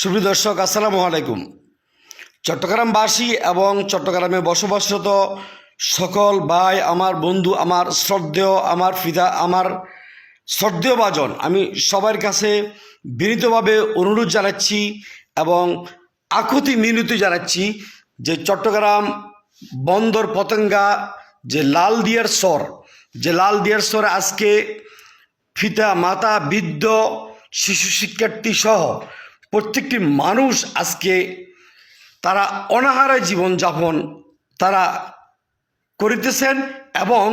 সুপ্রিয় দর্শক, আসসালামু আলাইকুম। চট্টগ্রামবাসী এবং চট্টগ্রামে বসবাসরত সকল ভাই, আমার বন্ধু, আমার শ্রদ্ধেয়, আমার পিতা, আমার শ্রদ্ধেয় বাজন আমি সবার কাছে বিনীতভাবে অনুরোধ জানাচ্ছি এবং আকুতি মিনতি জানাচ্ছি যে চট্টগ্রাম বন্দর পতঙ্গা, যে লাল দিয়ার স্বর, যে লাল দিয়ার স্বর আজকে ফিতা মাতা, বৃদ্ধ, শিশু শিক্ষার্থী সহ প্রত্যেকটি মানুষ আজকে তারা অনাহারে জীবনযাপন তারা করিতেছেন এবং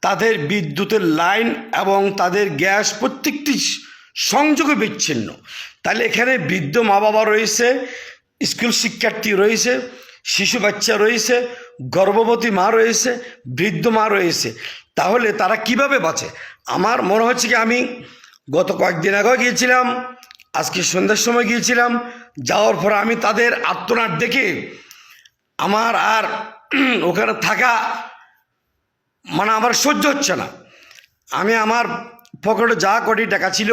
তাদের বিদ্যুতের লাইন এবং তাদের গ্যাস প্রত্যেকটি সংযোগে বিচ্ছিন্ন। তাহলে এখানে বৃদ্ধ মা বাবা রয়েছে, স্কুল শিক্ষার্থী রয়েছে, শিশু বাচ্চা রয়েছে, গর্ভবতী মা রয়েছে, বৃদ্ধ মা রয়েছে। তাহলে তারা কীভাবে বাঁচে? আমার মনে হচ্ছে কি আমি গত কয়েকদিন আগেও গিয়েছিলাম আজকে সন্ধ্যার সময় গিয়েছিলাম, যাওয়ার পর আমি তাদের আত্মনাট দেখে আমার আর ওখানে থাকা মানে আমার সহ্য হচ্ছে না। আমি আমার পকেটে যা কটি টাকা ছিল,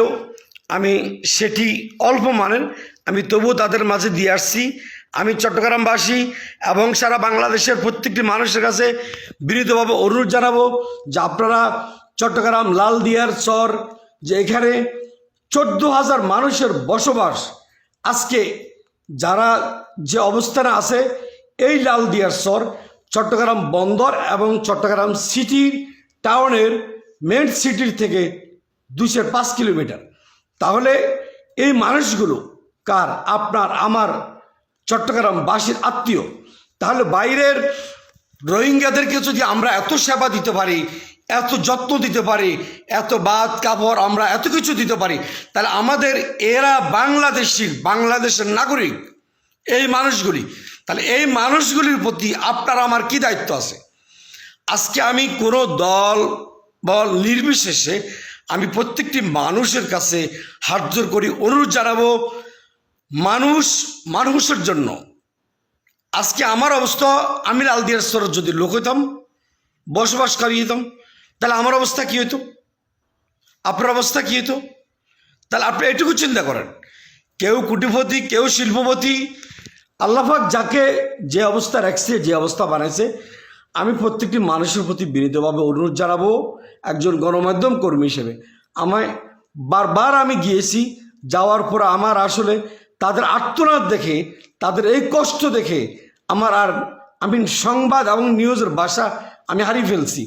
আমি সেটি অল্প মানেন আমি তবুও তাদের মাঝে দিয়ে আসছি। আমি চট্টগ্রামবাসী এবং সারা বাংলাদেশের প্রত্যেকটি মানুষের কাছে বিনীতভাবে অনুরোধ জানাব যে আপনারা চট্টগ্রাম লাল দিয়ার চর যে এখানে চোদ্দ হাজার মানুষের বসবাস। আজকে যারা যে অবস্থানে আছে, এই লাল দিয়ার চর চট্টগ্রাম বন্দর এবং চট্টগ্রাম সিটি টাউনের মেন সিটির থেকে দুশো পাঁচ কিলোমিটার। তাহলে এই মানুষগুলো কার? আপনার, আমার চট্টগ্রামবাসীর আত্মীয়। তাহলে বাইরের রোহিঙ্গাদেরকে যদি আমরা এত সেবা দিতে পারি, এত যত্ন দিতে পারি, এত বাদ কাপড় আমরা এত কিছু দিতে পারি, তাহলে আমাদের এরা বাংলাদেশি, বাংলাদেশের নাগরিক, এই মানুষগুলি, তাহলে এই মানুষগুলির প্রতি আপনার আমার কি দায়িত্ব আছে? আজকে আমি কোনো দল বল নির্বিশেষে আমি প্রত্যেকটি মানুষের কাছে হাত জোর করি অনুরোধ জানাব, মানুষ মানুষের জন্য আজকে আমার অবস্থা, আমি লালদিয়ার স্তরের যদি লোক হইতাম, বসবাসকারী হইতাম, তাহলে আমার অবস্থা কী হতো আপনার অবস্থা কী হতো তাহলে আপনি এটুকু চিন্তা করেন। কেউ কুটিপতি, কেউ শিল্পপতি আল্লাহাক যাকে যে অবস্থা রাখছে, যে অবস্থা বানাইছে, আমি প্রত্যেকটি মানুষের প্রতি বিনীতভাবে অনুরোধ জানাব, একজন গণমাধ্যম কর্মী হিসেবে। আমায় বারবার আমি গিয়েছি, যাওয়ার পর আমার আসলে তাদের আত্মনাদ দেখে, তাদের এই কষ্ট দেখে আমার আর আমি সংবাদ এবং নিউজের ভাষা আমি হারিয়ে ফেলছি।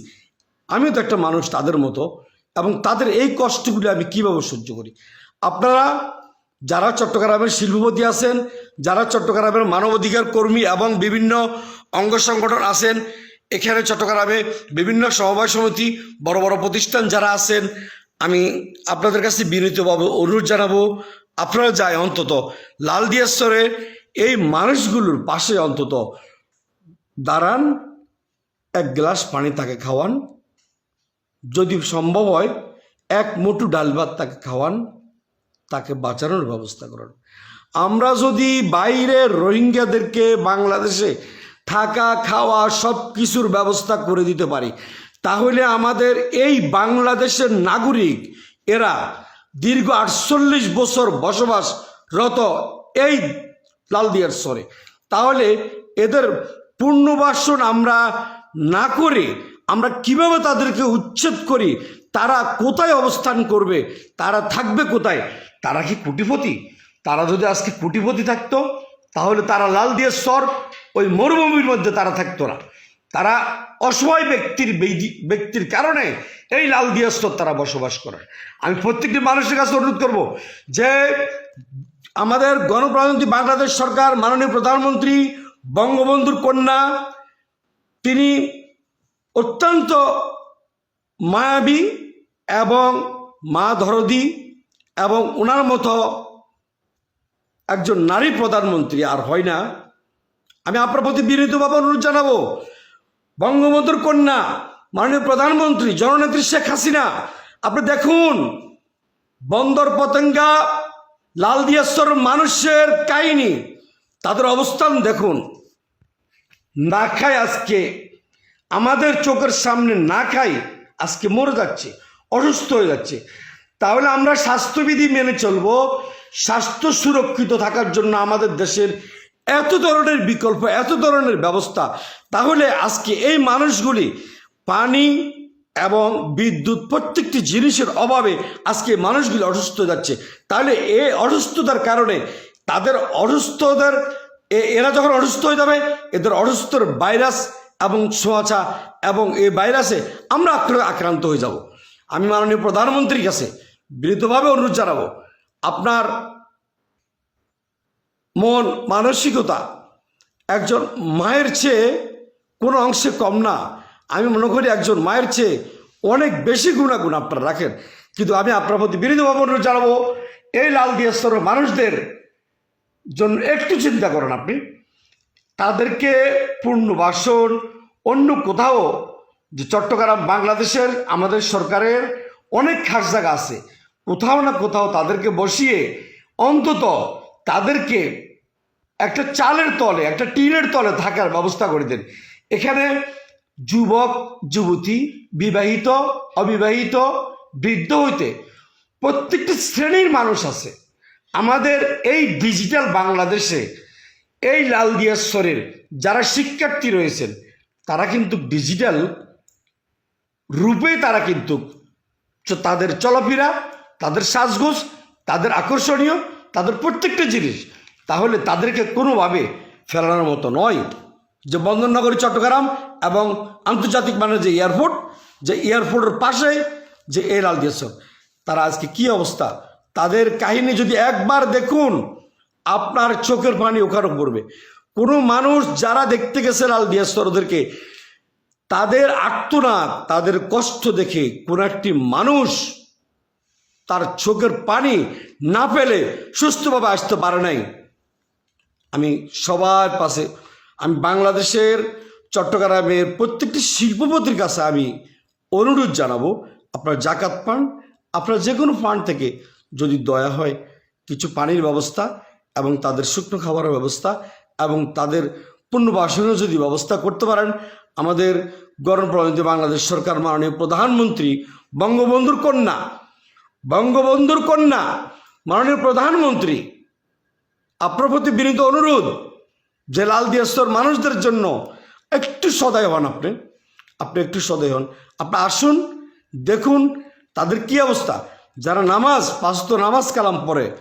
আমিও তো একটা মানুষ তাদের মতো এবং তাদের এই কষ্টগুলি আমি কীভাবে সহ্য করি? আপনারা যারা চট্টগ্রামের শিল্পপতি আছেন, যারা চট্টগ্রামের মানবাধিকার কর্মী এবং বিভিন্ন অঙ্গ সংগঠন আছেন, এখানে চট্টগ্রামে বিভিন্ন সমবায় সমিতি, বড় বড় প্রতিষ্ঠান যারা আছেন আমি আপনাদের কাছে বিনীতভাবে অনুরোধ জানাব, আপনারা যায় অন্তত লাল দিয়াশ্বরের এই মানুষগুলোর পাশে অন্তত দাঁড়ান, এক গ্লাস পানি তাকে খাওয়ান, যদি সম্ভব হয় এক মুঠো ডাল ভাত তাকে খাওয়ান, তাকে বাঁচানোর ব্যবস্থা করুন। আমরা যদি বাইরের রোহিঙ্গাদেরকে বাংলাদেশে থাকা, খাওয়া সব কিছুর ব্যবস্থা করে দিতে পারি তাহলে আমাদের এই বাংলাদেশের নাগরিক, এরা দীর্ঘ আটচল্লিশ বছর বসবাসরত এই লালদিয়ার স্বরে। তাহলে এদের পুণ্যবাসন আমরা না করে আমরা কীভাবে তাদেরকে উচ্ছেদ করি? তারা কোথায় অবস্থান করবে? তারা থাকবে কোথায়? তারা কি কুটিপতি? তারা যদি আজকে কুটিপতি থাকতো, তাহলে তারা লাল দিয়ে স্বর ওই মরুভূমির মধ্যে তারা থাকতো না। তারা অসহায় ব্যক্তির ব্যক্তির কারণে এই লাল দিয়ে স্তর তারা বসবাস করে। আমি প্রত্যেকটি মানুষের কাছে অনুরোধ করব যে আমাদের গণপ্রজাতন্ত্রী বাংলাদেশ সরকার, মাননীয় প্রধানমন্ত্রী, বঙ্গবন্ধুর কন্যা, তিনি অত্যন্ত মায়াবী এবং মা ধরদি এবং ওনার মতো একজন নারী প্রধানমন্ত্রী আর হয় না। আমি আপনার প্রতি বিনীতভাবে অনুরোধ জানাব বঙ্গবন্ধুর কন্যা, মাননীয় প্রধানমন্ত্রী জননেত্রী শেখ হাসিনা। আপনি দেখুন, বন্দর পতঙ্গা লালদিয়াস্তর মানুষের কাহিনী, তাদের অবস্থান দেখুন। না খায় আজকে, আমাদের চোখের সামনে না খাই, আজকে মরে যাচ্ছে, অসুস্থ হয়ে যাচ্ছে। তাহলে আমরা স্বাস্থ্যবিধি মেনে চলবো, স্বাস্থ্য সুরক্ষিত থাকার জন্য আমাদের দেশের এত ধরনের বিকল্প, এত ধরনের ব্যবস্থা, তাহলে আজকে এই মানুষগুলি পানি এবং বিদ্যুৎ প্রত্যেকটি জিনিসের অভাবে আজকে মানুষগুলি অসুস্থ যাচ্ছে। তাহলে এই অসুস্থতার কারণে তাদের অসুস্থতার এরা যখন অসুস্থ হয়ে যাবে, এদের অসুস্থর ভাইরাস এবং ছোঁয়াচা এবং এই ভাইরাসে আমরা আক্রা- আক্রান্ত হয়ে যাব। আমি মাননীয় প্রধানমন্ত্রীর কাছে বিনীতভাবে অনুরোধ জানাব, আপনার মন মানসিকতা একজন মায়ের চেয়ে কোনো অংশে কম না। আমি মনে করি একজন মায়ের চেয়ে অনেক বেশি গুণাগুণ আপনারা রাখেন। কিন্তু আমি আপনার প্রতি বিনীতভাবে অনুরোধ জানাব, এই লাল দিয়ে স্তরের মানুষদের জন্য একটু চিন্তা করেন আপনি। তাদেরকে পুনর্বাসন অন্য কোথাও, যে চট্টগ্রাম বাংলাদেশের, আমাদের সরকারের অনেক খাস জায়গা আছে। কোথাও না কোথাও তাদেরকে বসিয়ে অন্তত তাদেরকে একটা চালের তলে, একটা টিনের তলে থাকার ব্যবস্থা করে দেন। এখানে যুবক, যুবতী, বিবাহিত, অবিবাহিত, বৃদ্ধ হইতে প্রত্যেকটি শ্রেণির মানুষ আছে। আমাদের এই ডিজিটাল বাংলাদেশে এই লাল দিয়াশ্বরের যারা শিক্ষার্থী রয়েছেন, তারা কিন্তু ডিজিটাল রূপে তারা কিন্তু তাদের চলাফেরা, তাদের সাজগোজ, তাদের আকর্ষণীয়, তাদের প্রত্যেকটা জিনিস তাহলে তাদেরকে কোনোভাবে ফেরানোর মতো নয় যে বন্দরনগরী, চট্টগ্রাম এবং আন্তর্জাতিক মানের যে এয়ারপোর্ট, যে এয়ারপোর্টের পাশে যে এ দিয়েছর তারা আজকে কি অবস্থা? তাদের কাহিনী যদি একবার দেখুন, আপনার চোখের পানি ওখানে পড়বে। কোনো মানুষ যারা দেখতে গেছে লাল দিয়াস্তর ওদেরকে, তাদের আর্তনাদ, তাদের কষ্ট দেখে কোনো একটি মানুষ তার চোখের পানি না পেলে সুস্থভাবে আসতে পারে নাই। আমি সবার পাশে, আমি বাংলাদেশের চট্টগ্রামের প্রত্যেকটি শিল্পপতির কাছে আমি অনুরোধ জানাব, আপনার জাকাত পান, আপনার যে কোনো ফান্ড থেকে যদি দয়া হয়, কিছু পানির ব্যবস্থা এবং তাদের শুকনো খাবারের ব্যবস্থা এবং তাদের পুনর্বাসনের যদি ব্যবস্থা করতে পারেন, আমাদের গণপ্রজাতন্ত্রী বাংলাদেশ সরকার মাননীয় প্রধানমন্ত্রী বঙ্গবন্ধুর কন্যা বঙ্গবন্ধুর কন্যা মাননীয় প্রধানমন্ত্রী আপনার প্রতি বিনীত অনুরোধ যে লাল দিয়াস্তর মানুষদের জন্য একটু সদয় হন আপনি। আপনি একটু সদয় হন। আপনি আসুন, দেখুন তাদের কি অবস্থা। যারা নামাজ, পাঁচত নামাজ কালাম পড়ে,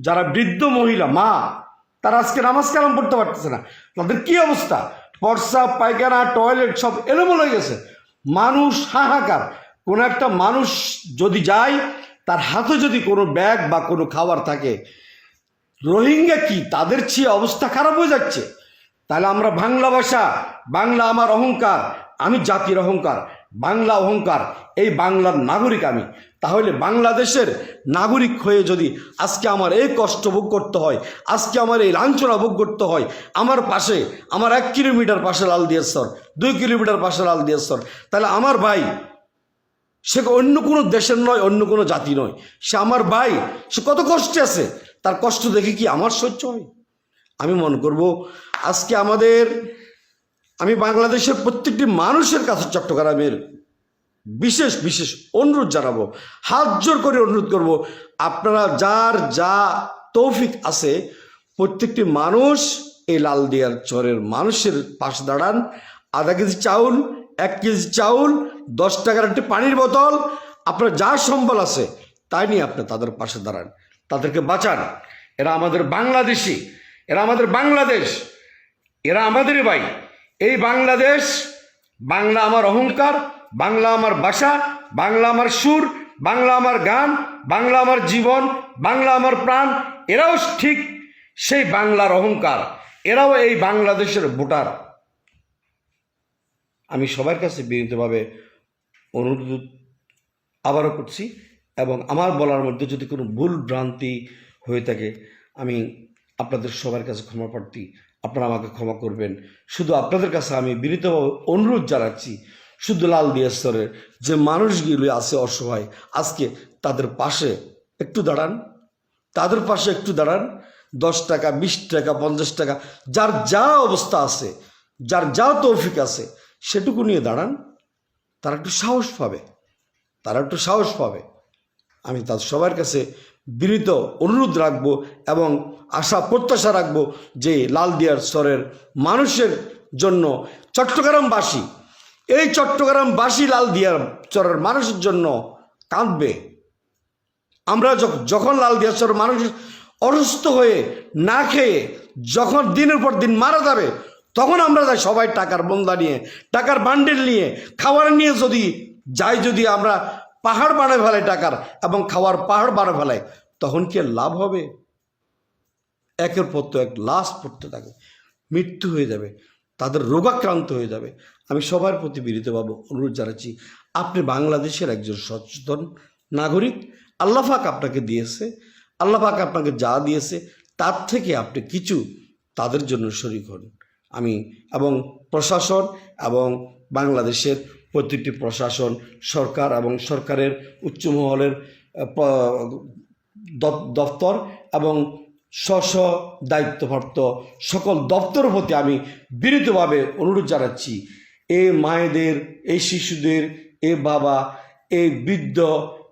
যারা বৃদ্ধ মহিলা, মা, তারা আজকে নামাজ কালাম পড়তে পারতেছে না। তাদের কি অবস্থা? পর্সা, পায়খানা, টয়লেট সব এলোমেলো হয়ে গেছে। মানুষ হাহাকার। কোনো একটা মানুষ যদি যায়, তার হাতে যদি কোনো ব্যাগ বা কোনো খাবার থাকে রোহিঙ্গা কি? তাদের চেয়ে অবস্থা খারাপ হয়ে যাচ্ছে। তাহলে আমরা বাংলা ভাষা, বাংলা আমার অহংকার, আমি জাতির অহংকার, বাংলা অহংকার, এই বাংলার নাগরিক আমি। তাহলে বাংলাদেশের নাগরিক হয়ে যদি আজকে আমার এই কষ্ট ভোগ করতে হয়, আজকে আমার এই লাঞ্ছনা ভোগ করতে হয়, আমার পাশে, আমার এক কিলোমিটার পাশে লাল দিয়েশ্বর দুই কিলোমিটার পাশে লাল দিয়েশ্বর তাহলে আমার ভাই, সে অন্য কোনো দেশের নয়, অন্য কোনো জাতি নয়। সে আমার ভাই, সে কত কষ্টে আছে? তার কষ্ট দেখে কি আমার সহ্য হয়? আমি মনে করব, আজকে আমাদের, আমি বাংলাদেশের প্রত্যেকটি মানুষের কাছে চট্টগ্রামের বিশেষ বিশেষ অনুরোধ জানাব, হাত জোর করে অনুরোধ করব, আপনারা যার যা তৌফিক আছে, প্রত্যেকটি মানুষ এই লাল দিয়ার চরের মানুষের পাশে দাঁড়ান। আধা কেজি চাউল, এক কেজি চাউল, দশ টাকার একটি পানির বোতল, আপনার যা সম্বল আছে, তাই নিয়ে আপনি তাদের পাশে দাঁড়ান। তাদেরকে বাঁচান। এরা আমাদের বাংলাদেশি, এরা আমাদের বাংলাদেশ, এরা আমাদেরই ভাই। এই বাংলাদেশ, বাংলা আমার অহংকার, বাংলা আমার ভাষা বাংলা আমার সুর, বাংলা আমার গান, বাংলা আমার জীবন, বাংলা আমার প্রাণ, এরাও ঠিক সেই বাংলার অহংকার। এরাও এই বাংলাদেশের ভোটার। আমি সবার কাছে বিনীতভাবে অনুরোধ আবারও করছি এবং আমার বলার মধ্যে যদি কোনো ভুল ভ্রান্তি হয়ে থাকে, আমি আপনাদের সবার কাছে ক্ষমা প্রার্থী। আপনারা আমাকে ক্ষমা করবেন। শুধু আপনাদের কাছে আমি বিনীতভাবে অনুরোধ জানাচ্ছি, শুধু লাল দিয়াস্তরের যে মানুষগুলি আছে অসহায়, আজকে তাদের পাশে একটু দাঁড়ান। তাদের পাশে একটু দাঁড়ান। দশ টাকা, বিশ টাকা, পঞ্চাশ টাকা, যার যা অবস্থা আছে, যার যা তৌফিক আছে, সেটুকু নিয়ে দাঁড়ান। তারা একটু সাহস পাবে। তারা একটু সাহস পাবে। আমি তার সবার কাছে বিনীত অনুরোধ রাখব এবং আশা প্রত্যাশা রাখব যে লালদিয়ার স্তরের মানুষের জন্য চট্টগ্রামবাসী, এই চট্টগ্রামবাসী লালদিয়ার চরের মানুষের জন্য কাঁদবে। আমরা যখ- যখন লাল দিয়ার মানুষ অসুস্থ হয়ে না খেয়ে যখন দিনের পর দিন মারা যাবে, তখন আমরা যাই সবাই টাকার বন্দা নিয়ে, টাকার বান্ডেল নিয়ে, খাবার নিয়ে যদি যাই, যদি আমরা পাহাড় বানায় ফেলাই টাকার এবং খাওয়ার পাহাড় বানায় ফেলাই তখন কি লাভ হবে? একের পর তো এক লাশ পড়তে থাকে, মৃত্যু হয়ে যাবে, তাদের রোগাক্রান্ত হয়ে যাবে। আমি সবার প্রতি বিনীতভাবে অনুরোধ জানাচ্ছি, আপনি বাংলাদেশের একজন সচেতন নাগরিক আল্লাহাক আপনাকে দিয়েছে আল্লাহাক আপনাকে যা দিয়েছে, তার থেকে আপনি কিছু তাদের জন্য শরিক হন। আমি এবং প্রশাসন এবং বাংলাদেশের প্রতিটি প্রশাসন, সরকার এবং সরকারের উচ্চমহলের দপ্তর এবং স্ব দায়িত্বপ্রাপ্ত সকল দপ্তরের প্রতি আমি বিনীতভাবে অনুরোধ জানাচ্ছি এই মায়েদের এই শিশুদের, এ বাবা এই বৃদ্ধ,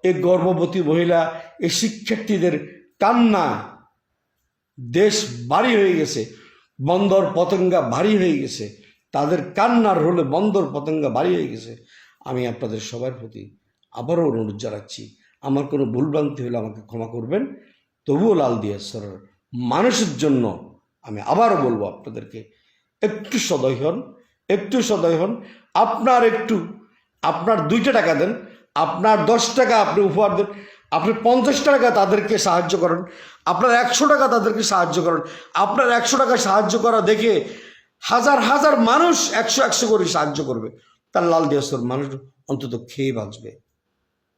এ গর্ভবতী মহিলা, এ শিক্ষার্থীদের কান্না দেশ ভারী হয়ে গেছে, বন্দর পতঙ্গা ভারী হয়ে গেছে। তাদের কান্নার হলে বন্দর পতঙ্গা ভারী হয়ে গেছে। আমি আপনাদের সবার প্রতি আবারও অনুরোধ জানাচ্ছি, আমার কোনো ভুলভ্রান্তি হলে আমাকে ক্ষমা করবেন। তবুও লাল দিয়াশ্বরের মানুষের জন্য আমি আবারও বলব আপনাদেরকে, একটু সদয় হন, একটু সদয় হন। আপনার একটু, আপনার দুইটা টাকা দেন, আপনার দশ টাকা আপনি উপহার দেন, আপনি পঞ্চাশ টাকা তাদেরকে সাহায্য করেন, আপনার একশো টাকা তাদেরকে সাহায্য করেন, আপনার একশো টাকা সাহায্য করা দেখে হাজার হাজার মানুষ একশো একশো করে সাহায্য করবে। তার লাল দিয়াস্তর মানুষ অন্তত খেয়ে বাঁচবে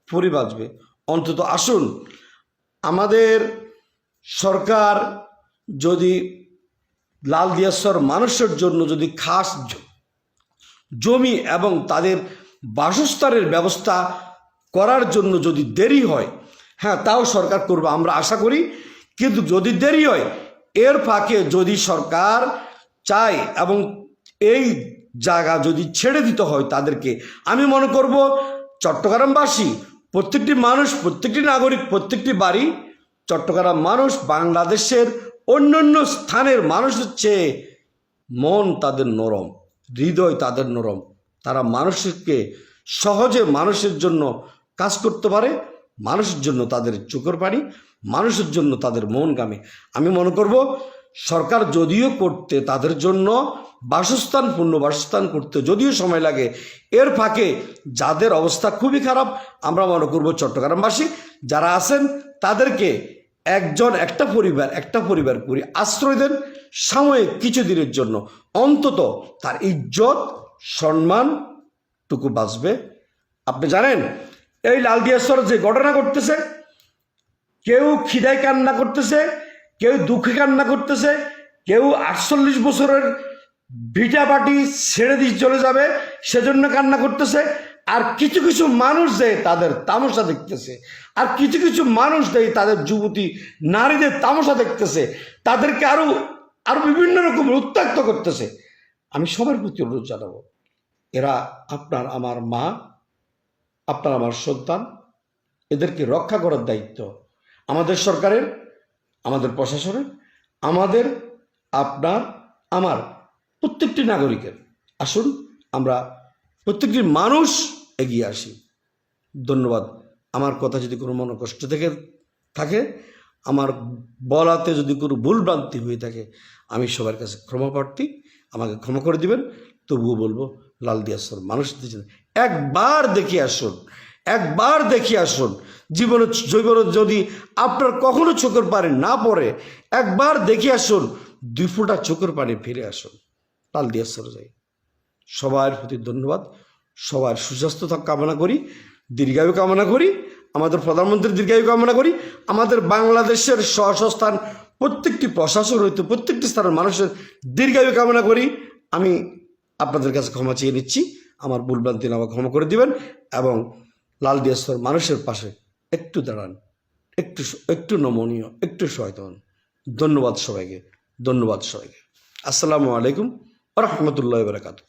পরি বাঁচবে। অন্তত আসুন, আমাদের সরকার যদি লাল দিয়াস্তর মানুষের জন্য যদি খাস জমি এবং তাদের বাসস্থানের ব্যবস্থা করার জন্য যদি দেরি হয় হ্যাঁ তাও সরকার করবে, আমরা আশা করি। কিন্তু যদি দেরি হয়, এর ফাঁকে যদি সরকার চায় এবং এই জায়গা যদি ছেড়ে দিতে হয় তাদেরকে, আমি মনে করব চট্টগ্রামবাসী, প্রত্যেকটি মানুষ, প্রত্যেকটি নাগরিক, প্রত্যেকটি বাড়ি, চট্টগ্রাম মানুষ, বাংলাদেশের অন্যান্য স্থানের মানুষের চেয়ে মন তাদের নরম, হৃদয় তাদের নরম। তারা মানুষকে সহজে মানুষের জন্য কাজ করতে পারে, মানুষের জন্য তাদের চোখের পানি, মানুষের জন্য তাদের মন গামে আমি মনে করব সরকার যদিও করতে তাদের জন্য বাসস্থান বাসস্থান করতে যদিও সময় লাগে, এর ফাঁকে যাদের অবস্থা খুবই খারাপ, আমরা মনে করব চট্টগ্রামবাসী যারা আছেন তাদেরকে একজন, একটা পরিবার একটা পরিবার করে আশ্রয় দেন সাময়িক কিছুদিনের জন্য। অন্তত তার ইজ্জত সম্মানটুকু বাঁচবে। আপনি জানেন, এই লাল লালদিয়াশ্বর যে ঘটনা ঘটতেছে, কেউ খিদায় কান্না করতেছে কেউ দুঃখে কান্না করতেছে, কেউ আটচল্লিশ বছরের ভিটা বাটি ছেড়ে দিয়ে চলে যাবে, সেজন্য কান্না করতেছে। আর কিছু কিছু মানুষ যে তাদের তামাশা দেখতেছে, আর কিছু কিছু মানুষ দেয় তাদের যুবতী নারীদের তামাশা দেখতেছে, তাদেরকে আরও আরও বিভিন্ন রকম উত্ত্যক্ত করতেছে। আমি সবার প্রতি অনুরোধ জানাব, এরা আপনার আমার মা, আপনার আমার সন্তান, এদেরকে রক্ষা করার দায়িত্ব। আমাদের সরকারের আমাদের প্রশাসনের, আমাদের আপনার, আমার প্রত্যেকটি নাগরিকের। আসুন, আমরা প্রত্যেকটি মানুষ এগিয়ে আসি। ধন্যবাদ। আমার কথা যদি কোনো মনে কষ্ট থেকে থাকে, আমার বলাতে যদি কোনো ভুলভ্রান্তি হয়ে থাকে, আমি সবার কাছে ক্ষমা প্রার্থী। আমাকে ক্ষমা করে দিবেন। তবুও বলব, লাল দিয়াসর মানুষ একবার দেখে আসুন। একবার দেখি আসুন। জীবনে জীবনে যদি আপনার কখনো চোখের পানি না পড়ে, একবার দেখে আসুন, দুই ফোঁটা চোখের পানি ফিরে আসুন। লাল দিয়াসর যাই। সবার প্রতি ধন্যবাদ। সবার সুস্বাস্থ্য কামনা করি, দীর্ঘায়ু কামনা করি, আমাদের প্রধানমন্ত্রীর দীর্ঘায়ু কামনা করি, আমাদের বাংলাদেশের স্বস্থান প্রত্যেকটি প্রশাসন হইতে প্রত্যেকটি স্থানের মানুষের দীর্ঘায়ু কামনা করি। আমি আপনাদের কাছে ক্ষমা চেয়ে নিচ্ছি। আমার ভুলভ্রান্তি আমাকে ক্ষমা করে দিবেন এবং লাল দিয়াস্তর মানুষের পাশে একটু দাঁড়ান, একটু একটু নমনীয়, একটু সহায়তা হন ধন্যবাদ সবাইকে ধন্যবাদ সবাইকে। আসসালামু আলাইকুম রহমতুল্লাহ বারাকাতু